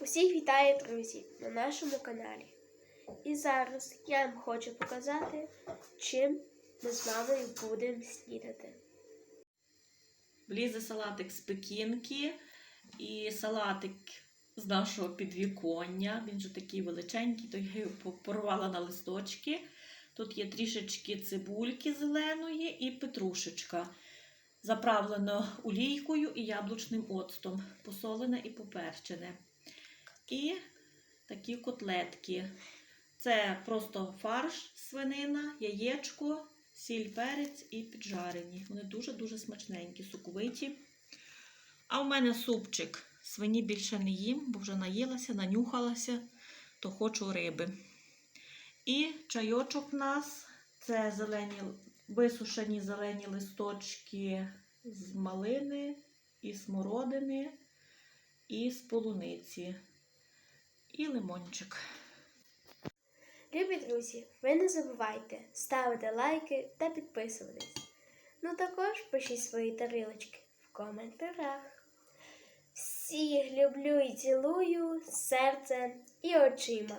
Усіх вітаю, друзі, на нашому каналі. І зараз я вам хочу показати, чим ми з мамою будемо снідати. Влізе салатик з пекінки і салатик з нашого підвіконня. Він же такий величенький, то я його порвала на листочки. Тут є трішечки цибульки зеленої і петрушечка. Заправлено олійкою і яблучним оцтом, посолене і поперчене. І такі котлетки. Це просто фарш, свинина, яєчко, сіль, перець і піджарені. Вони дуже-дуже смачненькі, соковиті. А в мене супчик. Свині більше не їм, бо вже наїлася, нанюхалася, то хочу риби. І чайочок в нас це зелені, висушені зелені листочки з малини, і смородини, і з полуниці. І лимончик. Любі друзі, ви не забувайте ставити лайки та підписуватись. Ну також пишіть свої тарілочки в коментарях. Всіх люблю і цілую серцем і очима.